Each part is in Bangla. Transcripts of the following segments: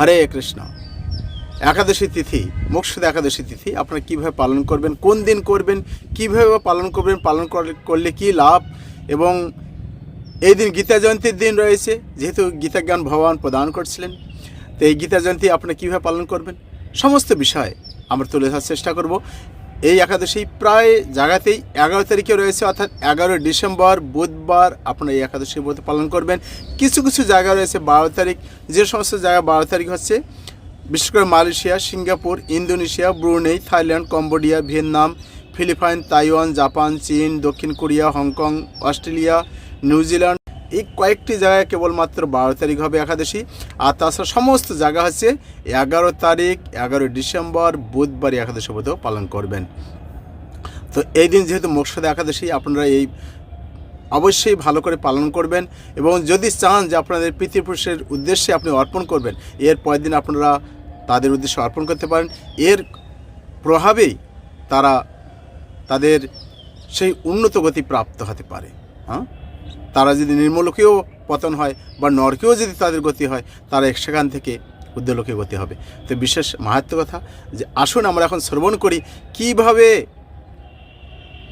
হরে কৃষ্ণ। একাদশী তিথি মোক্ষদ একাদশী তিথি, আপনারা কীভাবে পালন করবেন, কোন দিন করবেন, কীভাবে পালন করবেন, পালন করলে- কি লাভ, এবং এই দিন গীতা জয়ন্তীর দিন রয়েছে, যেহেতু গীতা জ্ঞান ভগবান প্রদান করছিলেন, তো এই গীতা জয়ন্তী আপনারা কীভাবে পালন করবেন, সমস্ত বিষয় আমরা তুলে ধরার চেষ্টা করব। এই একাদশী প্রায় জায়গাতেই এগারো তারিখে রয়েছে, অর্থাৎ এগারোই ডিসেম্বর, বুধবার আপনারা এই একাদশী ব্রত পালন করবেন। কিছু কিছু জায়গা রয়েছে বারো তারিখ। যে সমস্ত জায়গা বারো তারিখ হচ্ছে, বিশেষ করে Malaysia, Singapore, Indonesia, Brunei, Thailand, Cambodia, Vietnam, Philippine, Taiwan, Japan, চীন, দক্ষিণ কোরিয়া, হংকং, অস্ট্রেলিয়া, নিউজিল্যান্ড এই কয়েকটি জায়গায় কেবলমাত্র বারো তারিখ হবে একাদশী। আর তাছাড়া সমস্ত জায়গা হচ্ছে এগারো তারিখ, এগারোই ডিসেম্বর, বুধবার একাদশী ব্রত পালন করবেন। তো এই দিন যেহেতু মোক্ষদ একাদশী, আপনারা এই অবশ্যই ভালো করে পালন করবেন এবং যদি চান যে আপনাদের পিতৃপুরুষের উদ্দেশ্যে আপনি অর্পণ করবেন, এর পরের দিন আপনারা তাদের উদ্দেশ্যে অর্পণ করতে পারেন। এর প্রভাবেই তারা তাদের সেই উন্নত গতি প্রাপ্ত হতে পারে। হ্যাঁ? তারা যদি নির্মলোকেও পতন হয় বা নরকেও যদি তাদের গতি হয়, তারা সেখান থেকে উদ্যলোকে গতি হবে। তো বিশেষ মাহাত্ম কথা যে, আসুন আমরা এখন শ্রবণ করি, কীভাবে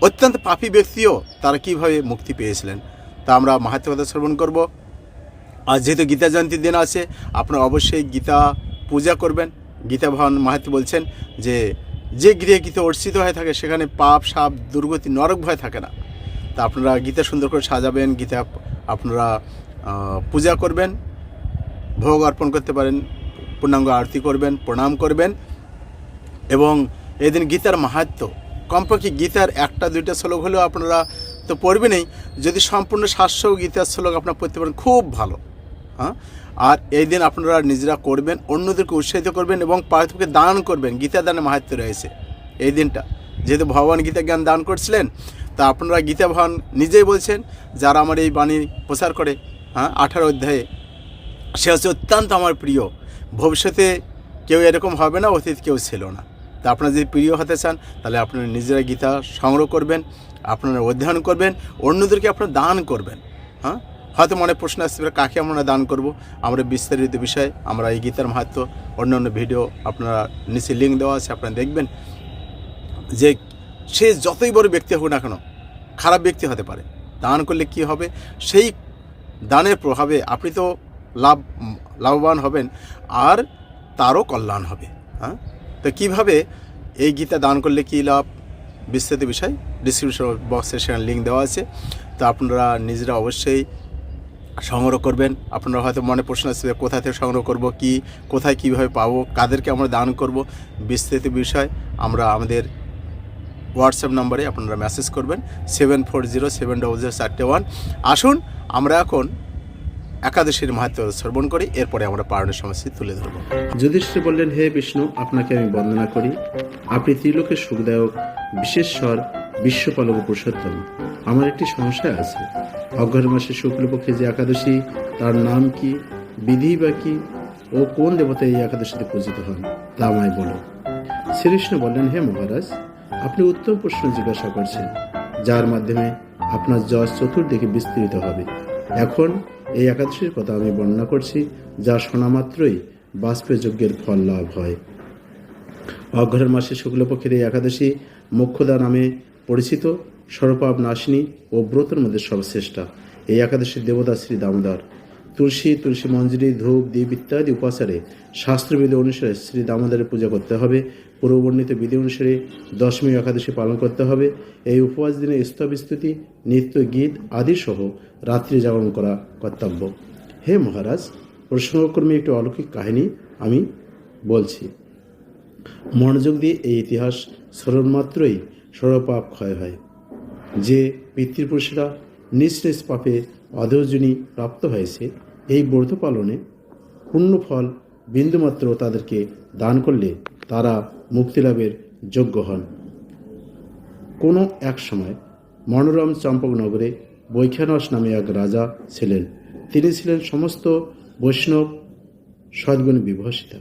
অত্যন্ত পাপী ব্যক্তিও তারা কীভাবে মুক্তি পেয়েছিলেন। তা আমরা মাহাত্ম কথা শ্রবণ করব। আর যেহেতু গীতা জয়ন্তীর দিন আছে, আপনারা অবশ্যই গীতা পূজা করবেন। গীতা ভগবান মাহাত্ম বলছেন যে যে গৃহে গীতা অর্চিত হয়ে থাকে, সেখানে পাপ, সাপ, দুর্গতি, নরক ভয় থাকে না। তা আপনারা গীতা সুন্দর করে সাজাবেন, গীতা আপনারা পূজা করবেন, ভোগ অর্পণ করতে পারেন, পূর্ণাঙ্গ আরতি করবেন, প্রণাম করবেন এবং এদিন গীতার মাহাত্ম, কমপক্ষে গীতার একটা, দুইটা শ্লোক হলেও আপনারা তো পড়বেনই। যদি সম্পূর্ণ সাতশো গীতার শ্লোক আপনারা পড়তে পারেন, খুব ভালো। হ্যাঁ? আর এই দিন আপনারা নিজেরা করবেন, অন্যদেরকে উৎসাহিত করবেন এবং পার্থকে দান করবেন। গীতা দানের মাহাত্ম রয়েছে। এই দিনটা, যেহেতু ভগবান গীতা জ্ঞান দান করছিলেন তা আপনারা গীতা ভগবান নিজেই বলছেন, যারা আমার এই বাণী প্রচার করে হ্যাঁ আঠারো অধ্যায়ে, সে হচ্ছে অত্যন্ত আমার প্রিয়। ভবিষ্যতে কেউ এরকম হবে না, অতীত কেউ ছিল না। তা আপনারা যদি প্রিয় হতে চান, তাহলে আপনারা নিজেরা গীতা সংগ্রহ করবেন, আপনারা অধ্যয়ন করবেন, অন্যদেরকে আপনারা দান করবেন হ্যাঁ? হয়তো মনে প্রশ্ন আসতে পারে, কাকে আমরা দান করব? আমরা বিস্তারিত বিষয়, আমরা এই গীতার মাহাত্ম অন্য অন্য ভিডিও আপনারা নিচে লিঙ্ক দেওয়া আছে, আপনারা দেখবেন যে সে যতই বড় ব্যক্তি হোক না কেন খারাপ ব্যক্তি হতে পারে। দান করলে কি হবে? সেই দানের প্রভাবে আপনি তো লাভ, লাভবান হবেন, আর তারও কল্যাণ হবে। হ্যাঁ? তো কীভাবে এই গীতা দান করলে কী লাভ? বিস্তারিত বিষয় ডিসক্রিপশন বক্সে সেখানে লিঙ্ক দেওয়া আছে। তো আপনারা নিজেরা অবশ্যই সংগ্রহ করবেন। আপনারা হয়তো মনে প্রশ্ন আসবে কোথা থেকে সংগ্রহ করব, কি, কোথায় কীভাবে পাবো, কাদেরকে আমরা দান করব, বিস্তারিত বিষয় আমরা আমাদের হোয়াটসঅ্যাপ নম্বরে আপনারা মেসেজ করবেন seven four zero seven double zero চারটে ওয়ান আসুন, আমরা এখন একাদশীর মাহাত্ম শ্রবণ করি, এরপরে আমরা পালনের সমস্যা তুলে ধরবো। যুধিষ্ঠির বললেন, হে বিষ্ণু, আপনাকে আমি বন্দনা করি। আপনি ত্রিলোকের সুখদায়ক বিশেষস্বর বিশ্বপালক পুরুষোত্তম। আমার একটি সমস্যা আছে। অগ্রহ মাসের শুক্লপক্ষে যে একাদশী, তার নাম কি, বিধি বা কি, ও কোন দেবতা এই একাদশীতে পূজিত হন, তা আমায় বলো শ্রীকৃষ্ণ বললেন, হে মহারাজ আপনি উত্তম প্রশ্ন জিজ্ঞাসা করছেন, যার মাধ্যমে আপনার যশ চতুর্দিকে বিস্তৃত হবে। এখন এই একাদশীর কথা আমি বর্ণনা করছি, যা শোনা মাত্রই বাষ্পে যজ্ঞের ফল লাভ হয়। অঘ্রের মাসে শুক্লপক্ষের এই একাদশী মোক্ষদা নামে পরিচিত সর্বপাপ নাশিনী ও ব্রতের মধ্যে সর্বশ্রেষ্ঠা। এই একাদশীর দেবতা শ্রী দামোদর তুলসী তুলসী মঞ্জরি, ধূপ দ্বীপ ইত্যাদি উপাচারে শাস্ত্রবিধি অনুসারে শ্রী দামোদরের পূজা করতে হবে। পূর্ববর্ণিত বিধি অনুসারে দশমী একাদশী পালন করতে হবে। এই উপবাস দিনে স্তবস্তুতি নৃত্য গীত আদি সহ রাত্রি জাগরণ করা কর্তব্য। হে মহারাজ প্রসঙ্গক্রমে একটি অলৌকিক কাহিনী আমি বলছি। মনোযোগ দিয়ে এই ইতিহাস স্মরণ মাত্রই সর্বপাপ ক্ষয় হয়। যে পিতৃপুরুষেরা নিজ নিজ পাপে অধর্জনী প্রাপ্ত হয়েছে, এই ব্রত পালনে পুণ্যফল বিন্দুমাত্র তাদেরকে দান করলে তারা মুক্তিলাভের যোগ্য হন। কোনো এক সময় মনোরম চম্পকনগরে বৈখানস নামে এক রাজা ছিলেন। তিনি ছিলেন সমস্ত বৈষ্ণব সদ্গুণে বিভূষিতা।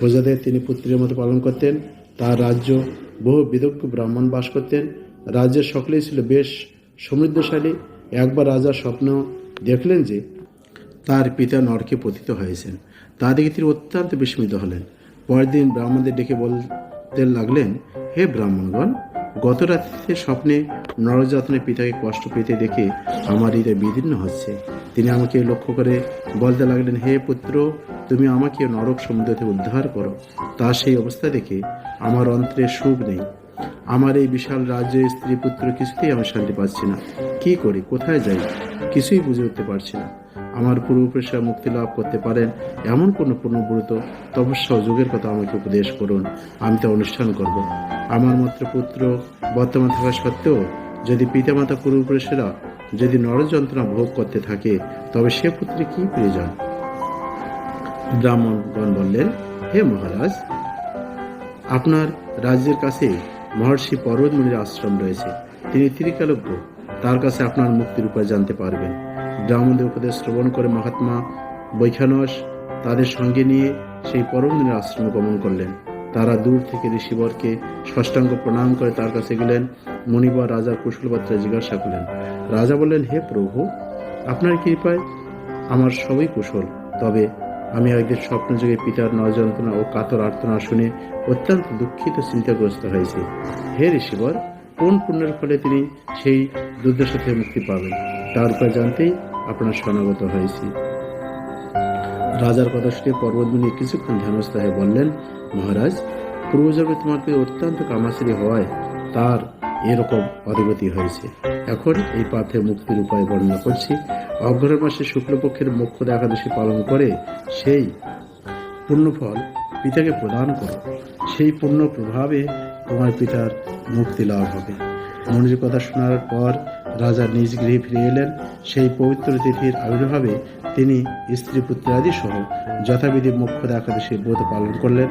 প্রজাদের তিনি পুত্রের মতো পালন করতেন, তার রাজ্য বহু বিদগ্ধ ব্রাহ্মণ বাস করতেন। রাজ্যের সকলেই ছিল বেশ সমৃদ্ধশালী একবার রাজা স্বপ্ন দেখলেন যে তার পিতা নরকে পতিত হয়েছেন। তা দেখে তিনি অত্যন্ত বিস্মিত হলেন। পরের দিন ব্রাহ্মণদের ডেকে বলতে লাগলেন, হে ব্রাহ্মণগণ, গত রাত্রিতে স্বপ্নে নরযাতনে পিতাকে কষ্ট পেতে দেখে আমার হৃদয় বিদীর্ণ হচ্ছে। তিনি আমাকে লক্ষ্য করে বলতে লাগলেন, হে পুত্র, তুমি আমাকে নরক সমুদ্র থেকে উদ্ধার করো। তা সেই অবস্থা দেখে আমার অন্তরে সুখ নেই। আমার এই বিশাল রাজ্যে স্ত্রী পুত্র কিছুতেই আমি শান্তি পাচ্ছি না। কি করি? কোথায় যাই? কিছুই বুঝে উঠতে পারছি না। আমার পূর্বপুরুষরা মুক্তি লাভ করতে পারেন এমন কোনো পূর্ণব্রত? তপস্যা যুগের কথা আমাকে উপদেশ করুন। আমি তা অনুষ্ঠান করব। আমার মাত্র পুত্র বর্তমান থাকা সত্ত্বেও যদি পিতামাতা পূর্বপুরুষেরা যদি নরযন্ত্রণা ভোগ করতে থাকে, তবে সে পুত্রে কি প্রয়োজন? ব্রাহ্মণগণ বললেন, হে মহারাজ, আপনার রাজ্যের কাছে মহর্ষি পর্বতমুনির আশ্রম রয়েছে। তিনি ত্রিকালজ্ঞ তার কাছে আপনার মুক্তির উপায় জানতে পারবেন। ব্রাহ্মণদের উপদেশ শ্রবণ করে মহাত্মা বৈখানস তাদের সঙ্গে নিয়ে সেই পরমদিনের আশ্রমে গমন করলেন। তারা দূর থেকে ঋষিবরকে ষষ্ঠাঙ্গ প্রণাম করে তার কাছে গেলেন। মণিবর রাজার কুশলবার্তা জিজ্ঞাসা করলেন, রাজা বললেন, হে প্রভু, আপনার কৃপায় আমার সবই কুশল। তবে আমি একদিন স্বপ্নযোগে পিতার নয়যন্ত্রণা ও কাতর আর্তনা শুনে অত্যন্ত দুঃখিত, চিন্তাগ্রস্ত হয়েছি। হে ঋষিবর, কোন পুণ্যের ফলে তিনি সেই দুর্দশা থেকে মুক্তি পাবেন? তার উপর জানতেই আপনার শরণাগত হয়েছি। রাজার কথা শুনে পর্বতমুনি কিছুক্ষণ ধ্যানস্থ হয়ে বললেন, মহারাজ, পূর্বজন্মে তোমার প্রতি অত্যন্ত কামাশ্রী হওয়ায় তার এরকম অধিগতি হয়েছে। এখন এই পাথে মুক্তির উপায় বর্ণনা করছি। অগ্রহ মাসে শুক্লপক্ষের মুখ্য একাদশী পালন করে সেই পুণ্যফল পিতাকে প্রদান করো। সেই পুণ্য প্রভাবে তোমার পিতার মুক্তি লাভ হবে। মনির কথা শোনার পর রাজা নিজ গৃহে ফিরে এলেন। সেই পবিত্র তিথির আবির্ভাবে তিনি স্ত্রী পুত্রাদি সহ যথাবিধি মুখ্য একাদশী ব্রত পালন করলেন।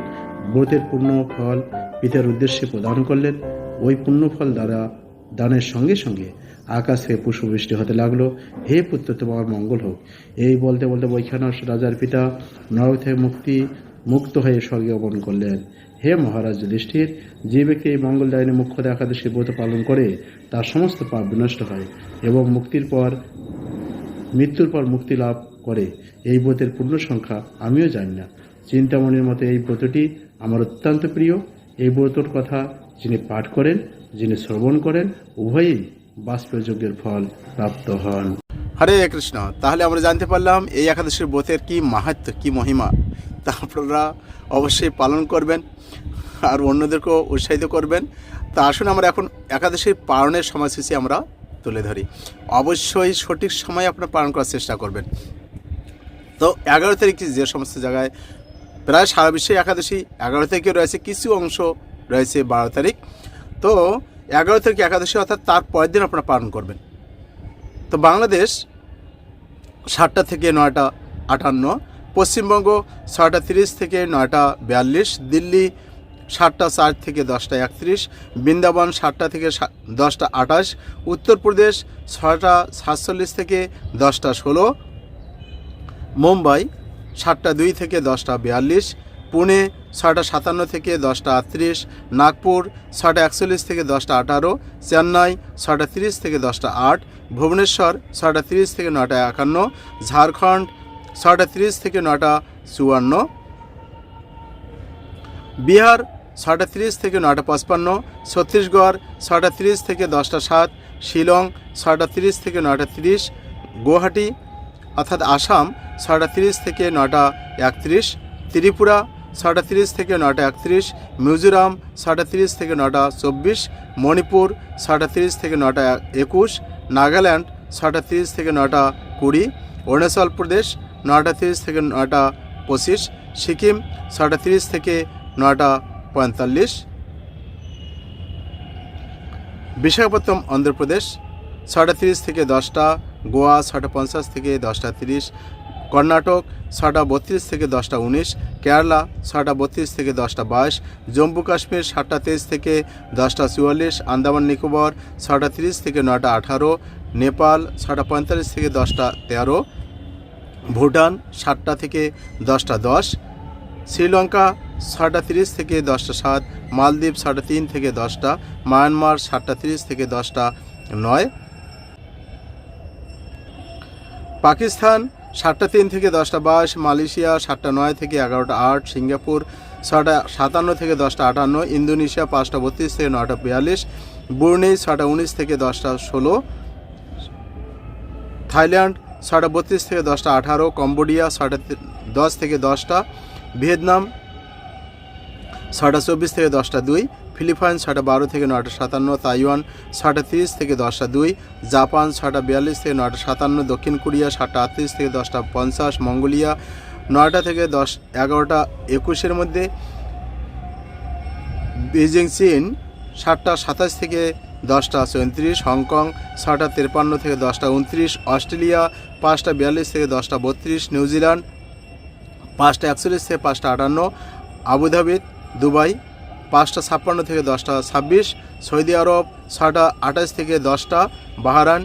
ব্রতের পুণ্য ফল পিতার উদ্দেশ্যে প্রদান করলেন। ওই পুণ্যফল দ্বারা দানের সঙ্গে সঙ্গে আকাশ পুষ্পবৃষ্টি হতে লাগল। হে পুত্র, তোমার মঙ্গল হোক। এই বলতে বলতে বৈখানস রাজার পিতা নরক থেকে মুক্তি, মুক্ত হয়ে স্বর্গে গমন করলেন। হে মহারাজ যুধিষ্ঠির যে ব্যক্তি এই মঙ্গলদায়নে মুখ্য একাদশী ব্রত পালন করে তার সমস্ত পাপ বিনষ্ট হয় এবং মুক্তির পর, মৃত্যুর পর মুক্তি লাভ করে। এই ব্রতের পূর্ণ সংখ্যা আমিও জানি না। চিন্তামণির মতো এই ব্রতটি আমার অত্যন্ত প্রিয়। এই ব্রতর কথা যিনি পাঠ করেন, যিনি শ্রবণ করেন, উভয়ই বাষ্পযজ্ঞের ফল প্রাপ্ত হন। হরে কৃষ্ণ, তাহলে আমরা জানতে পারলাম এই একাদশীর ব্রতের কি মাহাত্ম কি মহিমা? তা আপনারা অবশ্যই পালন করবেন আর অন্যদেরকেও উৎসাহিত করবেন। তা আসুন আমরা এখন একাদশীর পালনের সময়সূচি আমরা তুলে ধরি। অবশ্যই সঠিক সময় আপনারা পালন করার চেষ্টা করবেন। তো এগারো তারিখ যে সমস্ত জায়গায় প্রায় সারা বিশ্বে একাদশী এগারো থেকে রয়েছে, কিছু অংশ রয়েছে বারো তারিখ। তো এগারো তারিখ একাদশী, অর্থাৎ তার পরের দিন আপনারা পালন করবেন। তো বাংলাদেশ সাতটা থেকে নয়টা আটান্ন, পশ্চিমবঙ্গ ছয়টা তিরিশ থেকে নয়টা বিয়াল্লিশ, দিল্লি সাতটা চার থেকে দশটা একত্রিশ, বৃন্দাবন সাতটা থেকে দশটা আঠাশ, উত্তরপ্রদেশ ছয়টা সাতচল্লিশ থেকে দশটা ষোলো, মুম্বাই সাতটা দুই থেকে দশটা বিয়াল্লিশ পুনে ছয়টা সাতান্ন থেকে দশটা আটত্রিশ, নাগপুর ছয়টা একচল্লিশ থেকে দশটা আঠারো, চেন্নাই ছয়টা তিরিশ থেকে দশটা আট, ভুবনেশ্বর ছয়টা তিরিশ থেকে নয়টা একান্ন, ঝাড়খণ্ড ছয়টা তিরিশ থেকে নয়টা চুয়ান্ন, বিহার ছয়টা তিরিশ থেকে নটা পঁচপান্ন, ছত্তিশগড় ছয়টা তিরিশ থেকে দশটা সাত, শিলং ছয়টা তিরিশ থেকে নয়টা তিরিশ, গুয়াহাটি অর্থাৎ আসাম ছয়টা তিরিশ থেকে নয়টা একত্রিশ, ত্রিপুরা ছয়টা তিরিশ থেকে নটা একত্রিশ, মিজোরাম ছয়টা তিরিশ থেকে নয়টা চব্বিশ, মণিপুর ছয়টা তিরিশ থেকে নয়টা একুশ, নাগাল্যান্ড ছয়টা তিরিশ থেকে নটা কুড়ি, অরুণাচল প্রদেশ নয়টা তিরিশ থেকে নয়টা পঁচিশ, সিকিম ছয়টা তিরিশ থেকে নয়টা পঁয়তাল্লিশ। বিশাখাপত্তনম অন্ধ্রপ্রদেশ ছয়টা তিরিশ থেকে দশটা, গোয়া ছয়টা পঞ্চাশ থেকে দশটা তিরিশ কর্ণাটক ছয়টা বত্রিশ থেকে দশটা উনিশ, কেরালা ছয়টা বত্রিশ থেকে দশটা বাইশ, জম্মু কাশ্মীর সাতটা তেইশ থেকে দশটা চুয়াল্লিশ, আন্দামান নিকোবর ছয়টা তিরিশ থেকে নয়টা আঠারো, নেপাল ছয়টা পঁয়তাল্লিশ থেকে দশটা তেরো, ভুটান সাতটা থেকে দশটা দশ, শ্রীলঙ্কা ছটা তিরিশ থেকে দশটা সাত, মালদ্বীপ ছটা তিন থেকে দশটা, মায়ানমার সাতটা তিরিশ থেকে দশটা নয়। পাকিস্তান সাতটা তিন থেকে দশটা বাইশ, মালয়েশিয়া সাতটা নয় থেকে এগারোটা আট, সিঙ্গাপুর ছটা সাতান্ন থেকে দশটা আটান্ন, ইন্দোনেশিয়া পাঁচটা বত্রিশ থেকে নয়টা বিয়াল্লিশ বুর্নি ছটা উনিশ থেকে দশটা ষোলো, থাইল্যান্ড ছটা বত্রিশ থেকে দশটা আঠারো, কম্বোডিয়া ছটা দশ থেকে দশটা, ভিয়েতনাম ছটা চব্বিশ থেকে দশটা দুই ফিলিপাইন ছটা বারো থেকে নয়টা সাতান্ন, তাইওয়ান ছটা তিরিশ থেকে দশটা দুই, জাপান ছটা বিয়াল্লিশ থেকে নয়টা সাতান্ন, দক্ষিণ কোরিয়া, সাতটা আটত্রিশ থেকে দশটা পঞ্চাশ, মঙ্গোলিয়া, নয়টা থেকে দশ, এগারোটা একুশের মধ্যে বেজিং চীন, সাতটা সাতাশ থেকে দশটা চৌত্রিশ, হংকং ছটা তিপ্পান্ন থেকে দশটা উনত্রিশ অস্ট্রেলিয়া, পাঁচটা বিয়াল্লিশ থেকে দশটা বত্রিশ, নিউজিল্যান্ড, পাঁচটা একচল্লিশ থেকে পাঁচটা আটান্ন, আবুধাবি, দুবাই পাঁচটা ছাপ্পান্ন থেকে দশটা ছাব্বিশ, সৌদি আরব ছটা আঠাশ থেকে দশটা বাহারান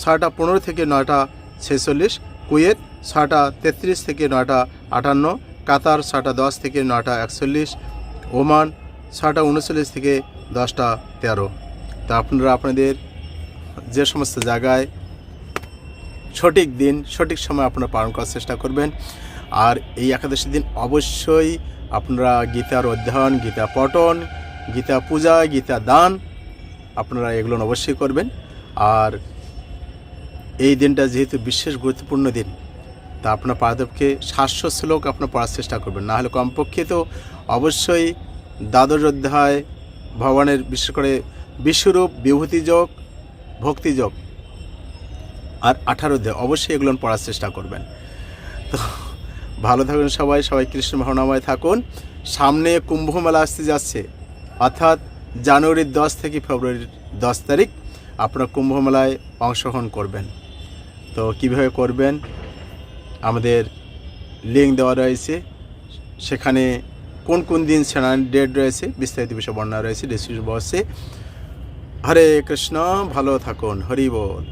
ছয়টা পনেরো থেকে নয়টা ছেচল্লিশ, কুয়েত ছয়টা তেত্রিশ থেকে নয়টা আটান্ন, কাতার ছয়টা দশ থেকে নয়টা একচল্লিশ, ওমান ছয়টা উনচল্লিশ থেকে দশটা তেরো। তা আপনারা আপনাদের যে সমস্ত জায়গায় সঠিক দিন সঠিক সময় আপনারা পালন করার চেষ্টা করবেন। আর এই একাদশী দিন অবশ্যই আপনারা গীতার অধ্যয়ন, গীতা পঠন, গীতা পূজা, গীতা দান আপনারা এগুলো অবশ্যই করবেন। আর এই দিনটা যেহেতু বিশেষ গুরুত্বপূর্ণ দিন, তা আপনার পাদবকে সাতশো শ্লোক আপনার পড়ার চেষ্টা করবেন। না হলে কমপক্ষে তো অবশ্যই দ্বাদশ অধ্যায় ভগবানের বিশেষ করে বিশ্বরূপ বিভূতিযোগ ভক্তিযোগ আর আঠারো অধ্যায় অবশ্যই এগুলো পড়ার চেষ্টা করবেন। তো ভালো থাকুন সবাই সবাই কৃষ্ণ ভাবনাময় থাকুন। সামনে কুম্ভ মেলা আসতে যাচ্ছে, অর্থাৎ জানুয়ারির দশ থেকে ফেব্রুয়ারির দশ তারিখ আপনারা কুম্ভ মেলায় অংশগ্রহণ করবেন। তো কীভাবে করবেন? আমাদের লিঙ্ক দেওয়া রয়েছে। সেখানে কোন কোন দিন সেনার ডেট রয়েছে, বিস্তারিত বিষয় বর্ণনা রয়েছে ডিসক্রিপশন বক্সে হরে কৃষ্ণ, ভালো থাকুন, হরি বল।